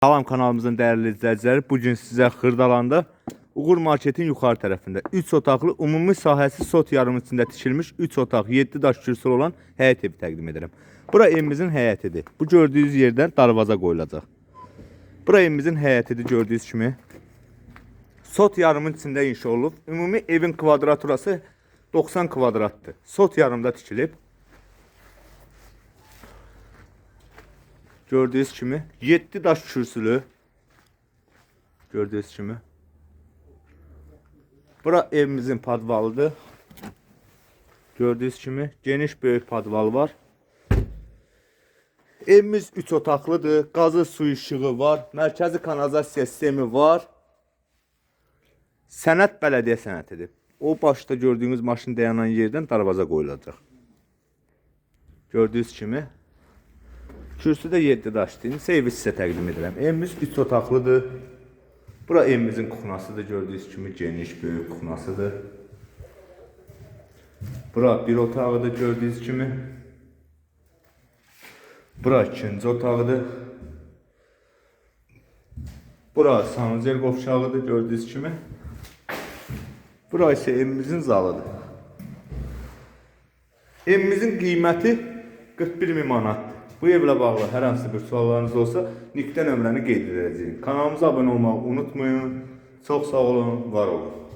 Salam kanalımızın dəyərli izləyiciləri. Bu gün sizə Xırdalanda Uğur Marketin yuxarı tərəfində 3 otaqlı ümumi sahəsi sot yarımı içində tikilmiş 3 otaq, 7 daş kürsülü olan həyət evi təqdim edirəm. Bura evimizin həyətidir. Bu gördüyünüz yerdən darvaza qoyulacaq. Bura evimizin həyətidir gördüyünüz kimi. Sot yarımın içində inşa olunub. Ümumi evin kvadraturası 90 kvadratdır. Sot yarımda tikilib. Gördüyünüz kimi 7 daş kürsülü. Gördüyünüz kimi. Bura evimizin padvalıdır. Gördüyünüz kimi geniş böyük padval var. Evimiz 3 otaqlıdır. Qazı su işığı var. Mərkəzi kanalizasiya sistemi var. Sənət bələdiyyə sənətidir. O başda gördüyünüz maşın dayanan yerdən darvaza qoyulacaq. Gördüyünüz kimi Kürsü də 7 daşdır. Evi sizə təqdim edirəm. Evimiz 3 otaqlıdır. Bura evimizin kuxnasıdır. Gördüyünüz kimi geniş, böyük kuxnasıdır. Bura bir otağıdır gördüyünüz kimi. Bura ikinci otağıdır. Bura sanuzel qovşağıdır gördüyünüz kimi. Bura isə evimizin zalıdır. Evimizin qiyməti 41 min manatdır. Bu evlə bağlı hər hansı bir suallarınız olsa, Nikdə nömrəni qeyd edəcəyim. Kanalımıza abunə olmağı unutmayın. Çox sağ olun, var olun.